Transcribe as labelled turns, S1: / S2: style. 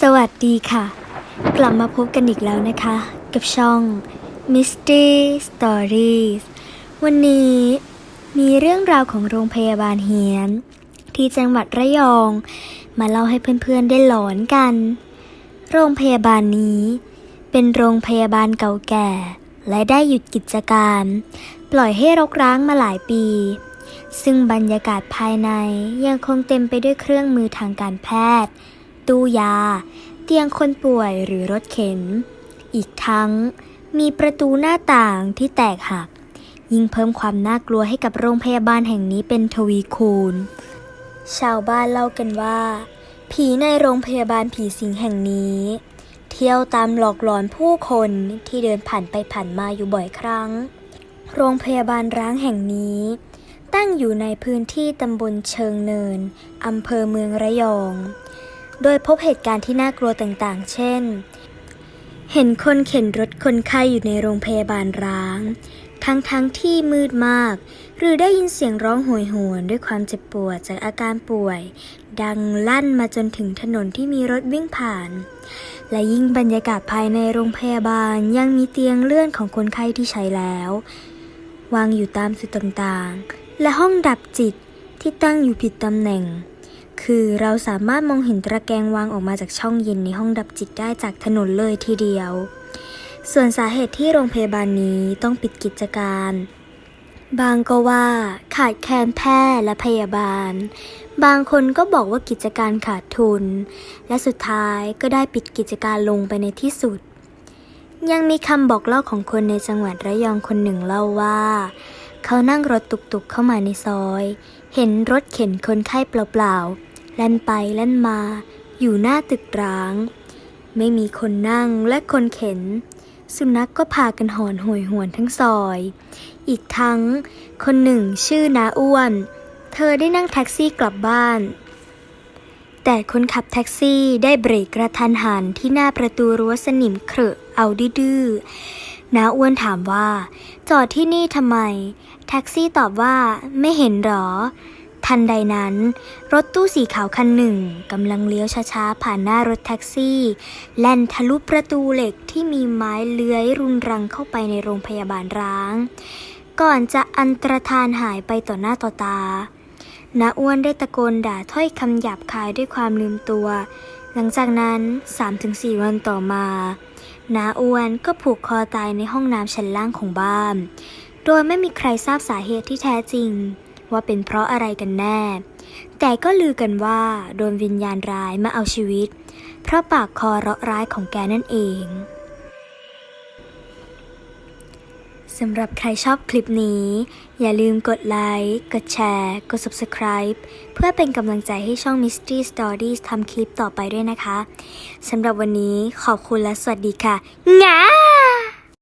S1: สวัสดีค่ะ กลับมาพบกันอีกแล้วนะคะ กับช่อง Misty Stories วันนี้มีเรื่องราวของโรงพยาบาลเฮียน ที่จังหวัดระยอง มาเล่าให้เพื่อนๆได้หลอนกัน โรงพยาบาลนี้ เป็นโรงพยาบาลเก่าแก่ และได้หยุดกิจการ ปล่อยให้รกร้างมาหลายปี ซึ่งบรรยากาศภายในยังคงเต็มไปด้วยเครื่องมือทางการแพทย์ ตู้ยา เตียงคนป่วยหรือรถเข็น อีกทั้งมีประตูหน้าต่างที่แตกหัก ยิ่งเพิ่มความน่ากลัวให้กับโรงพยาบาลแห่งนี้เป็นทวีคูณ ชาวบ้านเล่ากันว่า ผีในโรงพยาบาลผีสิงแห่งนี้ เที่ยวตามหลอกหลอนผู้คนที่เดินผ่านไปผ่านมาอยู่บ่อยครั้ง โรงพยาบาลร้างแห่งนี้ตั้งอยู่ในพื้นที่ตำบลเชิงเนิน อำเภอเมืองระยอง โดยพบเหตุการณ์ที่น่ากลัวต่างๆ เช่น เห็นคนเข็นรถคนไข้อยู่ในโรงพยาบาลร้าง ทั้งๆทที่มืดมาก หรือได้ยินเสียงร้องโหยหวนด้วยความเจ็บปวดจากอาการป่วย ดังลั่นมาจนถึงถนนที่มีรถวิ่งผ่าน และยิ่งบรรยากาศภายในโรงพยาบาลยังมีเตียงเลื่อนของคนไข้ที่ใช้แล้ว วางอยู่ตามจุดต่างๆ และห้องดับจิตที่ตั้งอยู่ผิดตำแหน่ง คือเราสามารถมองเห็นตะแกรงวางออกมาจากช่องเย็นในห้องดับจิตได้จากถนนเลยทีเดียว ส่วนสาเหตุที่โรงพยาบาลนี้ต้องปิดกิจการ บางก็ว่าขาดแคลนแพทย์และพยาบาล บางคนก็บอกว่ากิจการขาดทุน และสุดท้ายก็ได้ปิดกิจการลงไปในที่สุด ยังมีคำบอกเล่าของคนในจังหวัดระยองคนหนึ่งเล่าว่าเขานั่งรถตุกๆเข้ามาในซอย เห็นรถเข็นคนไข้เปล่าๆ แล่นไปแล่นมา อยู่หน้าตึกร้าง ไม่มีคนนั่งและคนเข็น สุนัขกก็พากันหอนหวยหวนทั้งซอย อีกทั้ง คนหนึ่งชื่อนาอ้วน เธอได้นั่งแท็กซี่กลับบ้าน แต่คนขับแท็กซี่ได้เบรกกระทันหันที่หน้าประตูรั้วสนิมเครอะเอาดื้อน้าอ้วนถามว่า จอดที่นี่ทำไม แท็กซี่ตอบว่าไม่เห็นหรอ ทันใดนั้น รถตู้สีขาวคันหนึ่งกำลังเลี้ยวช้าๆ ผ่านหน้ารถแท็กซี่ แล่นทะลุประตูเหล็กที่มีไม้เลื้อยรุนรังเข้าไปในโรงพยาบาลร้าง ก่อนจะอันตรธานหายไปต่อหน้าต่อตานาอ้วนได้ตะโกนด่าถ้อยคำหยาบคายด้วยความลืมตัว หลังจากนั้น 3-4 วันต่อมานาอ้วนก็ผูกคอตายในห้องน้ำชั้นล่างของบ้าน โดยไม่มีใครทราบสาเหตุที่แท้จริง ว่าเป็นเพราะอะไรกันแน่ แต่ก็ลือกันว่าโดนวิญญาณร้ายมาเอาชีวิต เพราะปากคอเราะร้ายของแกนั่นเองสำหรับใครชอบคลิปนี้ อย่าลืมกดไลค์ กดแชร์ กด subscribe เพื่อเป็นกำลังใจให้ช่อง Mystery Stories ทำคลิปต่อไปด้วยนะคะ สำหรับวันนี้ขอบคุณและสวัสดีค่ะง